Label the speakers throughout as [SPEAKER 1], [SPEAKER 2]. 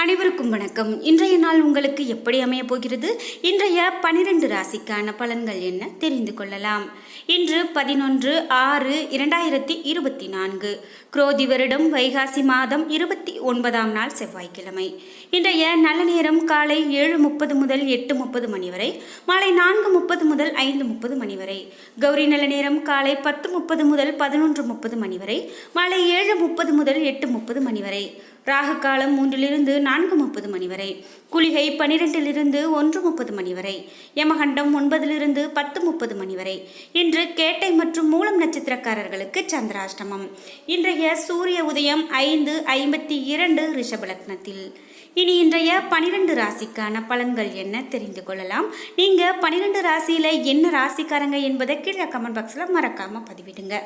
[SPEAKER 1] அனைவருக்கும் வணக்கம். இன்றைய நாள் உங்களுக்கு எப்படி அமைய போகிறது? இன்றைய பனிரெண்டு ராசிக்கான பலன்கள் என்ன? தெரிந்து கொள்ளலாம். இன்று பதினொன்று ஆறு இரண்டாயிரத்தி இருபத்தி நான்கு. குரோதி வருடம் வைகாசி மாதம் இருபத்தி ஒன்பதாம் நாள் செவ்வாய்க்கிழமை. இன்றைய நல்ல நேரம் காலை ஏழு முப்பது முதல் எட்டு முப்பது மணி வரை மாலை நான்கு முப்பது முதல் ஐந்து முப்பது மணி வரை கௌரி நல்ல நேரம் காலை பத்து முப்பது முதல் பதினொன்று முப்பது மணி வரை மாலை ஏழு முப்பது முதல் எட்டு முப்பது மணி வரை. ராகு காலம் மூன்றிலிருந்து நான்கு முப்பது மணி வரை. குளிகை பனிரெண்டிலிருந்து ஒன்று முப்பது மணி வரை. யமகண்டம் ஒன்பதிலிருந்து பத்து முப்பது மணி வரை. இன்று கேட்டை மற்றும் மூலம் நட்சத்திரக்காரர்களுக்கு சந்திராஷ்டமம். இன்றைய சூரிய உதயம் ஐந்து ஐம்பத்தி இரண்டு ரிஷபலக்னத்தில் இனி இன்றைய பனிரெண்டு ராசிக்கான பலன்கள் என்ன தெரிந்து கொள்ளலாம். நீங்க பனிரெண்டு ராசியில என்ன ராசிக்காரங்க என்பதை கீழே கமெண்ட் பாக்ஸ்ல மறக்காம பதிவிடுங்க.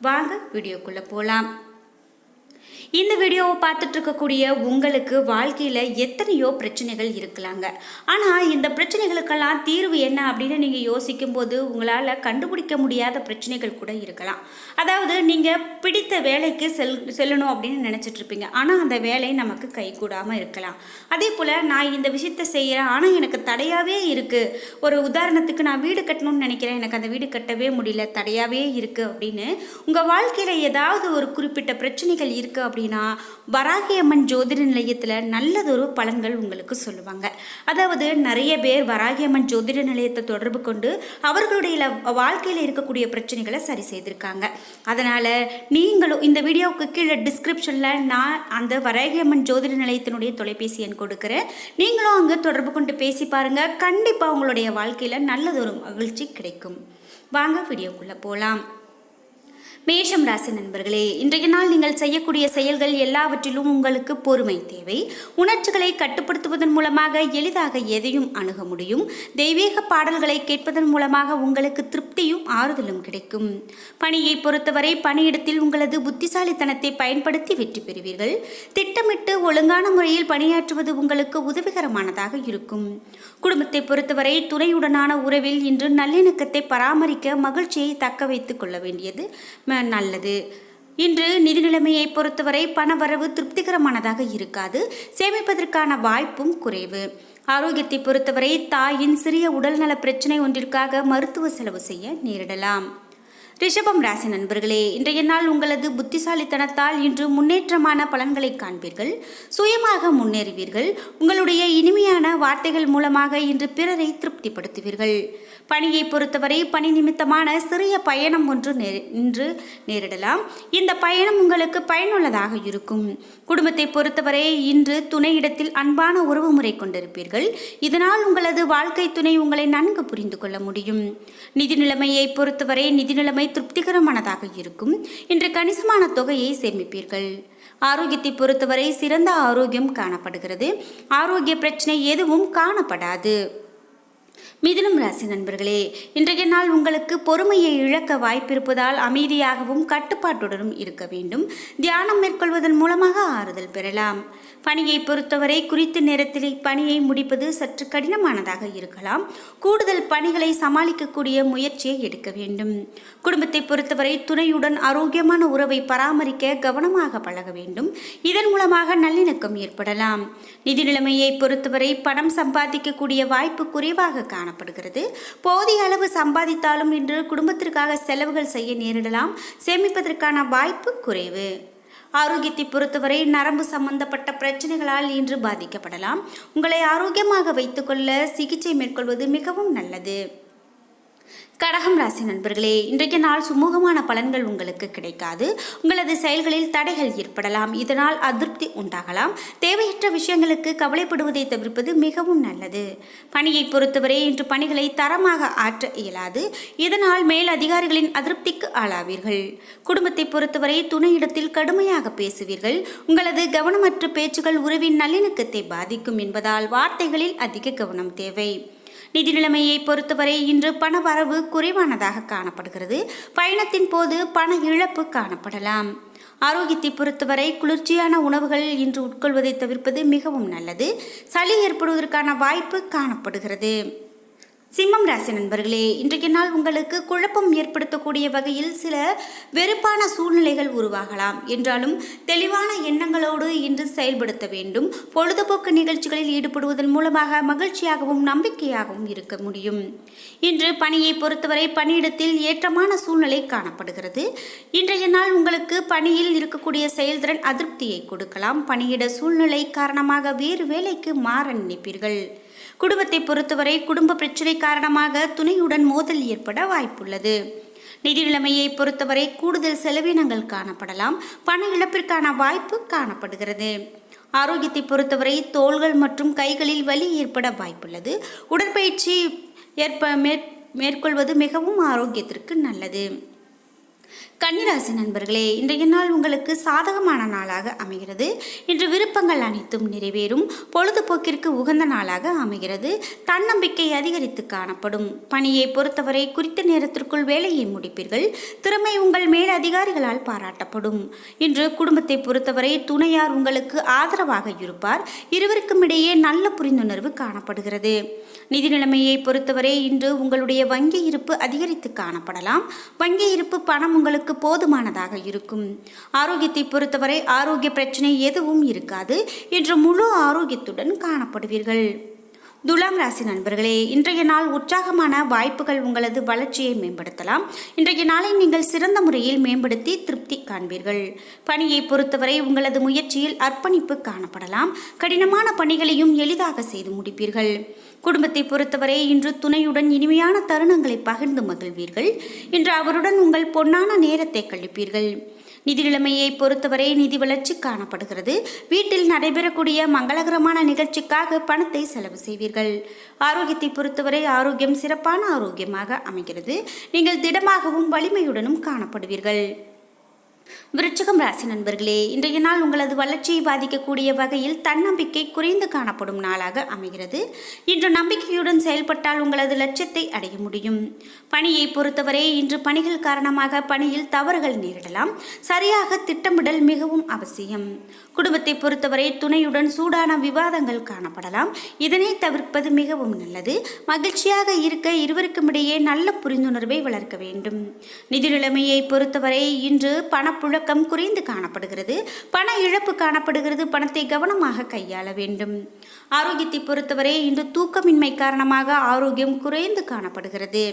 [SPEAKER 1] வாங்க வீடியோக்குள்ள போலாம். இந்த வீடியோவை பார்த்துட்டு இருக்கக்கூடிய உங்களுக்கு வாழ்க்கையில் எத்தனையோ பிரச்சனைகள் இருக்கலாங்க. ஆனால் இந்த பிரச்சனைகளுக்கெல்லாம் தீர்வு என்ன அப்படின்னு நீங்கள் யோசிக்கும் போது உங்களால் கண்டுபிடிக்க முடியாத பிரச்சனைகள் கூட இருக்கலாம். அதாவது நீங்கள் பிடித்த வேலைக்கு செல் செல்லணும் அப்படின்னு நினச்சிட்ருப்பீங்க ஆனால் அந்த வேலை நமக்கு கைகூடாமல் இருக்கலாம். அதே போல் நான் இந்த விஷயத்தை செய்கிறேன் ஆனால் எனக்கு தடையாகவே இருக்குது ஒரு உதாரணத்துக்கு நான் வீடு கட்டணும்னு நினைக்கிறேன். எனக்கு அந்த வீடு கட்டவே முடியல. தடையாகவே இருக்குது அப்படின்னு உங்கள் வாழ்க்கையில் ஏதாவது ஒரு குறிப்பிட்ட பிரச்சனைகள் இருக்குது அப்படின்னு அப்படின்னா வராகியம்மன் ஜோதிட நிலையத்தில் நல்லதொரு பலன்கள் உங்களுக்கு சொல்லுவாங்க. அதாவது நிறைய பேர் வராகியம்மன் ஜோதிட நிலையத்தை தொடர்பு கொண்டு அவர்களுடைய வாழ்க்கையில் இருக்கக்கூடிய பிரச்சனைகளை சரி செய்திருக்காங்க. அதனால் நீங்களும் இந்த வீடியோவுக்கு கீழே டிஸ்கிரிப்ஷனில் நான் அந்த வராகியம்மன் ஜோதிட நிலையத்தினுடைய தொலைபேசி எண் கொடுக்குறேன். நீங்களும் அங்கே தொடர்பு கொண்டு பேசி பாருங்கள் கண்டிப்பாக உங்களுடைய வாழ்க்கையில் நல்லதொரு மகிழ்ச்சி கிடைக்கும். வாங்க வீடியோக்குள்ளே போகலாம் மேஷம் ராசி நண்பர்களே இன்றைய நாள் நீங்கள் செய்யக்கூடிய செயல்கள் எல்லாவற்றிலும் உங்களுக்கு பொறுமை தேவை. உணர்ச்சிகளை கட்டுப்படுத்துவதன் மூலமாக எளிதாக எதையும் அணுக முடியும். தெய்வீக பாடல்களை கேட்பதன் மூலமாக உங்களுக்கு திருப்தியும் ஆறுதலும் கிடைக்கும். பணியை பொறுத்தவரை பணியிடத்தில் உங்களது புத்திசாலித்தனத்தை பயன்படுத்தி வெற்றி பெறுவீர்கள். திட்டமிட்டு ஒழுங்கான முறையில் பணியாற்றுவது உங்களுக்கு உதவிகரமானதாக இருக்கும். குடும்பத்தை பொறுத்தவரை துணையுடனான உறவில் இன்று நல்லிணக்கத்தை பராமரிக்க மகிழ்ச்சியை தக்க வைத்துக் கொள்ள வேண்டியது. நல்லது. இன்று நிதி நிலைமையை பொறுத்தவரை பணவரவு திருப்திகரமானதாக இருக்காது. சேமிப்பதற்கான வாய்ப்பும் குறைவு. ஆரோக்கியத்தை பொறுத்தவரை தாயின் சிறிய உடல்நல பிரச்சனை ஒன்றிற்காக மருத்துவ செலவு செய்ய நேரிடலாம். ரிஷபம் ராசி நண்பர்களே இன்றைய நாள் உங்களது புத்திசாலித்தனத்தால் இன்று முன்னேற்றமான பலன்களை காண்பீர்கள். சுயமாக முன்னேறுவீர்கள். உங்களுடைய இனிமையான வார்த்தைகள் மூலமாக இன்று பிறரை திருப்திப்படுத்துவீர்கள். பணியை பொறுத்தவரை பணி நிமித்தமான சிறிய பயணம் ஒன்று நே- இன்று நேரிடலாம். இந்த பயணம் உங்களுக்கு பயனுள்ளதாக இருக்கும். குடும்பத்தை பொறுத்தவரை இன்று துணையிடத்தில் அன்பான உறவு முறை கொண்டிருப்பீர்கள். இதனால் உங்களது வாழ்க்கை துணை உங்களை நன்கு புரிந்து கொள்ள முடியும். நிதி நிலைமையை பொறுத்தவரை நிதி நிலைமை திருப்திகரமானதாக இருக்கும். இன்று கணிசமான தொகையை சேமிப்பீர்கள். ஆரோக்கியத்தை பொறுத்தவரை சிறந்த ஆரோக்கியம் காணப்படுகிறது. ஆரோக்கிய பிரச்சனை எதுவும் காணப்படாது. மிதுனம் ராசி நண்பர்களே இன்றைய நாள் உங்களுக்கு பொறுமையை இழக்க வாய்ப்பிருப்பதால் அமைதியாகவும் கட்டுப்பாட்டுடனும் இருக்க வேண்டும். தியானம் மேற்கொள்வதன் மூலமாக ஆறுதல் பெறலாம். பணியை பொறுத்தவரை குறித்த நேரத்தில் பணியை முடிப்பது சற்று கடினமானதாக இருக்கலாம். கூடுதல் பணிகளை சமாளிக்கக்கூடிய முயற்சியை எடுக்க வேண்டும். குடும்பத்தை பொறுத்தவரை துணையுடன் ஆரோக்கியமான உறவை பராமரிக்க கவனமாக பழக வேண்டும். இதன் மூலமாக நல்லிணக்கம் ஏற்படலாம். நிதி நிலைமையை பொறுத்தவரை பணம் சம்பாதிக்கக்கூடிய வாய்ப்பு குறைவாக காணப்படுகிறது. போதிய அளவு சம்பாதித்தாலும் இன்று குடும்பத்திற்காக செலவுகள் செய்ய நேரிடலாம். சேமிப்பதற்கான வாய்ப்பு குறைவு. ஆரோக்கியத்தை பொறுத்தவரை நரம்பு சம்பந்தப்பட்ட பிரச்சனைகளால் இன்று பாதிக்கப்படலாம். உங்களை ஆரோக்கியமாக வைத்துக்கொள்ள சிகிச்சை மேற்கொள்வது மிகவும் நல்லது. கடகம் ராசி நண்பர்களே இன்றைக்கு நாள் சுமூகமான பலன்கள் உங்களுக்கு கிடைக்காது. உங்களது செயல்களில் தடைகள் ஏற்படலாம். இதனால் அதிருப்தி உண்டாகலாம். தேவையற்ற விஷயங்களுக்கு கவலைப்படுவதை தவிர்ப்பது மிகவும் நல்லது. பணியை பொறுத்தவரை இன்று பணிகளை தரமாக ஆற்ற இயலாது. இதனால் மேல் அதிகாரிகளின் அதிருப்திக்கு ஆளாவீர்கள். குடும்பத்தை பொறுத்தவரை துணையிடத்தில் கடுமையாக பேசுவீர்கள். உங்களது கவனமற்ற பேச்சுகள் உறவின் நல்லிணக்கத்தை பாதிக்கும் என்பதால் வார்த்தைகளில் அதிக கவனம் தேவை. நிதி நிலைமையை பொறுத்தவரை இன்று பண வரவு குறைவானதாக காணப்படுகிறது. பயணத்தின் போது பண இழப்பு காணப்படலாம். ஆரோக்கியத்தை பொறுத்தவரை குளிர்ச்சியான உணவுகள் இன்று உட்கொள்வதை தவிர்ப்பது மிகவும் நல்லது. சளி ஏற்படுவதற்கான வாய்ப்பு காணப்படுகிறது. சிம்மம் ராசி நண்பர்களே இன்றைய நாள் உங்களுக்கு குழப்பம் ஏற்படுத்தக்கூடிய வகையில் சில வெறுப்பான சூழ்நிலைகள் உருவாகலாம். என்றாலும் தெளிவான எண்ணங்களோடு இன்று செயல்படுத்த வேண்டும். பொழுதுபோக்கு நிகழ்ச்சிகளில் ஈடுபடுவதன் மூலமாக மகிழ்ச்சியாகவும் நம்பிக்கையாகவும் இருக்க முடியும். இன்று பணியை பொறுத்தவரை பணியிடத்தில் ஏற்றமான சூழ்நிலை காணப்படுகிறது. இன்றைய நாள் உங்களுக்கு பணியில் இருக்கக்கூடிய செயல்திறன் அதிருப்தியை கொடுக்கலாம். பணியிட சூழ்நிலை காரணமாக வேறு வேலைக்கு மாற நினைப்பீர்கள். குடும்பத்தை பொறுத்தவரை குடும்ப பிரச்சனை காரணமாக துணையுடன் மோதல் ஏற்பட வாய்ப்புள்ளது. நிதி நிலைமையை பொறுத்தவரை கூடுதல் செலவினங்கள் காணப்படலாம். பண இழப்பிற்கான வாய்ப்பு காணப்படுகிறது. ஆரோக்கியத்தை பொறுத்தவரை தோள்கள் மற்றும் கைகளில் வலி ஏற்பட வாய்ப்புள்ளது. உடற்பயிற்சி ஏற்ப மேற் மேற்கொள்வது மிகவும் ஆரோக்கியத்திற்கு நல்லது. கன்னிராசி நண்பர்களே இன்றைய நாள் உங்களுக்கு சாதகமான நாளாக அமைகிறது. இன்று விருப்பங்கள் அனைத்தும் நிறைவேறும். பொழுதுபோக்கிற்கு உகந்த நாளாக அமைகிறது. தன்னம்பிக்கை அதிகரித்து காணப்படும். பணியை பொறுத்தவரை குறித்த நேரத்திற்குள் வேலையை முடிப்பீர்கள். திறமை உங்கள் மேல் அதிகாரிகளால் பாராட்டப்படும். இன்று குடும்பத்தை பொறுத்தவரை துணையார் உங்களுக்கு ஆதரவாக இருப்பார். இருவருக்கும் இடையே நல்ல புரிந்துணர்வு காணப்படுகிறது. நிதி நிலைமையை பொறுத்தவரை இன்று உங்களுடைய வங்கி இருப்பு அதிகரித்து காணப்படலாம். வங்கி இருப்பு பணம் உங்களுக்கு போதுமானதாக இருக்கும். ஆரோக்கியத்தை பொறுத்தவரை ஆரோக்கிய பிரச்சனை எதுவும் இருக்காது இன்று முழு ஆரோக்கியத்துடன் காணப்படுவீர்கள். துலாம் ராசி நண்பர்களே இன்றைய நாள் உற்சாகமான வாய்ப்புகள் உங்களது வளர்ச்சியை மேம்படுத்தலாம். இன்றைய நாளை நீங்கள் சிறந்த முறையில் மேம்படுத்தி திருப்தி காண்பீர்கள். பணியை பொறுத்தவரை உங்களது முயற்சியில் அர்ப்பணிப்பு காணப்படலாம். கடினமான பணிகளையும் எளிதாக செய்து முடிப்பீர்கள். குடும்பத்தை பொறுத்தவரை இன்று துணையுடன் இனிமையான தருணங்களை பகிர்ந்து மகிழ்வீர்கள். இன்று அவருடன் உங்கள் பொன்னான நேரத்தை கழிப்பீர்கள். நிதி நிலைமையை பொறுத்தவரை நிதி வளர்ச்சி காணப்படுகிறது. வீட்டில் நடைபெறக்கூடிய மங்களகரமான நிகழ்ச்சிக்காக பணத்தை செலவு செய்வீர்கள். ஆரோக்கியத்தை பொறுத்தவரை ஆரோக்கியம் சிறப்பான ஆரோக்கியமாக அமைகிறது. நீங்கள் திடமாகவும் வலிமையுடனும் காணப்படுவீர்கள். விருச்சகம் ராசி நண்பர்களே இன்றைய நாள் உங்களது வளர்ச்சியை பாதிக்கக்கூடிய வகையில் தன்னம்பிக்கை குறைந்து காணப்படும் நாளாக அமைகிறது. இன்று நம்பிக்கையுடன் செயல்பட்டால் உங்களது லட்சியத்தை அடைய முடியும். பணியை பொறுத்தவரை இன்று பணிகள் காரணமாக பணியில் தவறுகள் நேரிடலாம். சரியாக திட்டமிடல் மிகவும் அவசியம். குடும்பத்தை பொறுத்தவரை துணையுடன் சூடான விவாதங்கள் காணப்படலாம். இதனை தவிர்ப்பது மிகவும் நல்லது. மகிழ்ச்சியாக இருக்க இருவருக்கும் இடையே நல்ல புரிந்துணர்வை வளர்க்க வேண்டும். நிதி நிலைமையை பொறுத்தவரை இன்று பணப்புழக்கம் குறைந்து காணப்படுகிறது. பண இழப்பு காணப்படுகிறது. பணத்தை கவனமாக கையாள வேண்டும். ஆரோக்கியத்தை பொறுத்தவரை இன்று தூக்கமின்மை காரணமாக ஆரோக்கியம் குறைந்து காணப்படுகிறது.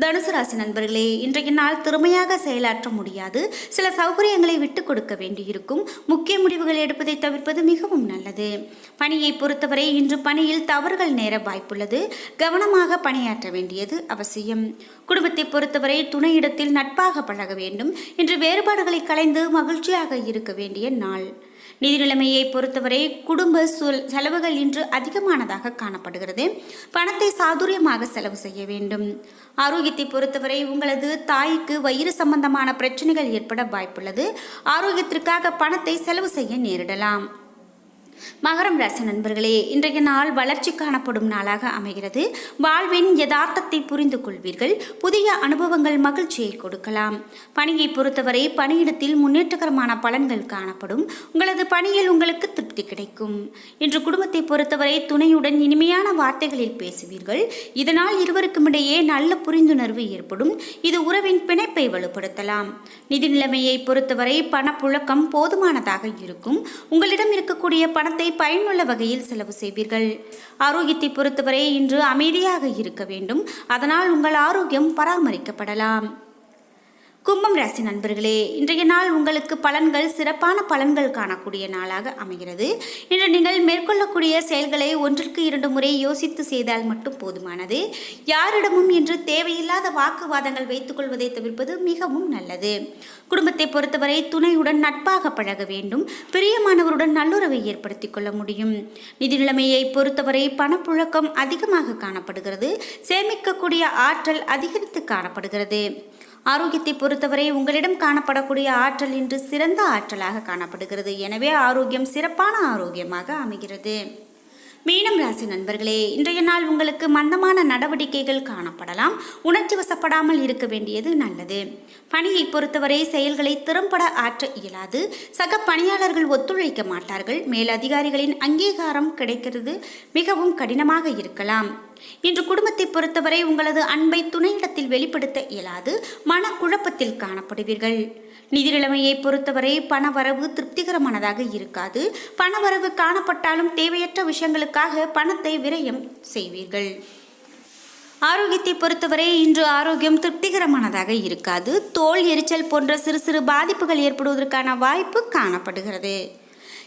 [SPEAKER 1] தனுசு ராசி நண்பர்களே இன்றைய நாள் திறமையாக செயலாற்ற முடியாது. சில சௌகரியங்களை விட்டு கொடுக்க வேண்டியிருக்கும். முக்கிய முடிவுகள் எடுப்பதை தவிர்ப்பது மிகவும் நல்லது. பணியை பொறுத்தவரை இன்று பணியில் தவறுகள் நேர வாய்ப்புள்ளது. கவனமாக பணியாற்ற வேண்டியது அவசியம். குடும்பத்தை பொறுத்தவரை துணையிடத்தில் நட்பாக பழக வேண்டும். இன்று வேறுபாடுகளை களைந்து மகிழ்ச்சியாக இருக்க வேண்டிய நாள். நிதி நிலைமையை பொறுத்தவரை குடும்ப சொல் செலவுகள் இன்று அதிகமானதாக காணப்படுகிறது. பணத்தை சாதுரியமாக செலவு செய்ய வேண்டும். ஆரோக்கியத்தை பொறுத்தவரை உங்களது தாய்க்கு வயிறு சம்பந்தமான பிரச்சனைகள் ஏற்பட வாய்ப்புள்ளது. ஆரோக்கியத்திற்காக பணத்தை செலவு செய்ய நேரிடலாம். மகரம் ராசி நண்பர்களே இன்றைய நாள் வளர்ச்சி காணப்படும் நாளாக அமைகிறது. வாழ்வின் யதார்த்தத்தை புரிந்து கொள்வீர்கள். புதிய அனுபவங்கள் மகிழ்ச்சியை கொடுக்கலாம். பணியை பொறுத்தவரை பணியிடத்தில் முன்னேற்றகரமான பலன்கள் காணப்படும். உங்களது பணியில் உங்களுக்கு திருப்தி கிடைக்கும். இன்று குடும்பத்தை பொறுத்தவரை துணையுடன் இனிமையான வார்த்தைகளில் பேசுவீர்கள். இதனால் இருவருக்கும் இடையே நல்ல புரிந்துணர்வு ஏற்படும். இது உறவின் பிணைப்பை வலுப்படுத்தலாம். நிதி நிலைமையை பொறுத்தவரை பணப்புழக்கம் போதுமானதாக இருக்கும். உங்களிடம் இருக்கக்கூடிய பணத்தை பயனுள்ள வகையில் செலவு செய்வீர்கள். ஆரோக்கியத்தை பொறுத்தவரை இன்று அமைதியாக இருக்க வேண்டும். அதனால் உங்கள் ஆரோக்கியம் பராமரிக்கப்படலாம். கும்பம் ராசி நண்பர்களே இன்றைய நாள் உங்களுக்கு பலன்கள் சிறப்பான பலன்கள் காணக்கூடிய நாளாக அமைகிறது. இன்று நீங்கள் மேற்கொள்ளக்கூடிய செயல்களை ஒன்றிற்கு இரண்டு முறை யோசித்து செய்தால் மட்டும் போதுமானது. யாரிடமும் இன்று தேவையில்லாத வாக்குவாதங்கள் வைத்துக் கொள்வதை தவிர்ப்பது மிகவும் நல்லது. குடும்பத்தை பொறுத்தவரை துணையுடன் நட்பாக பழக வேண்டும். பிரியமானவருடன் நல்லுறவை ஏற்படுத்திக் கொள்ள முடியும். நிதி நிலைமையை பொறுத்தவரை பணப்புழக்கம் அதிகமாக காணப்படுகிறது. சேமிக்கக்கூடிய ஆற்றல் அதிகரித்து காணப்படுகிறது. ஆரோக்கியத்தை பொறுத்தவரை உங்களிடம் காணப்படக்கூடிய ஆற்றல் இன்று சிறந்த ஆற்றலாக காணப்படுகிறது. எனவே ஆரோக்கியம் சிறப்பான ஆரோக்கியமாக அமைகிறது. மீனம் ராசி நண்பர்களே இன்றைய நாள் உங்களுக்கு மந்தமான நடவடிக்கைகள் காணப்படலாம். உணர்ச்சி வசப்படாமல் இருக்க வேண்டியது நல்லது. பணியை பொறுத்தவரை செயல்களை திறம்பட ஆற்ற இயலாது. சக பணியாளர்கள் ஒத்துழைக்க மாட்டார்கள். மேலதிகாரிகளின் அங்கீகாரம் கிடைக்கிறது. மிகவும் கடினமாக இருக்கலாம். இன்று குடும்பத்தை பொறுத்தவரை உங்களது அன்பை துணையிடத்தில் வெளிப்படுத்த இயலாது. மனக்குழப்பத்தில் காணப்படுவீர்கள். நிதி நிலைமையை பொறுத்தவரை பணவரவு திருப்திகரமானதாக இருக்காது. பணவரவு காணப்பட்டாலும் தேவையற்ற விஷயங்களுக்காக பணத்தை விரயம் செய்வீர்கள். ஆரோக்கியத்தை பொறுத்தவரை இன்று ஆரோக்கியம் திருப்திகரமானதாக இருக்காது. தோல் எரிச்சல் போன்ற சிறு சிறு பாதிப்புகள் ஏற்படுவதற்கான வாய்ப்பு காணப்படுகிறது.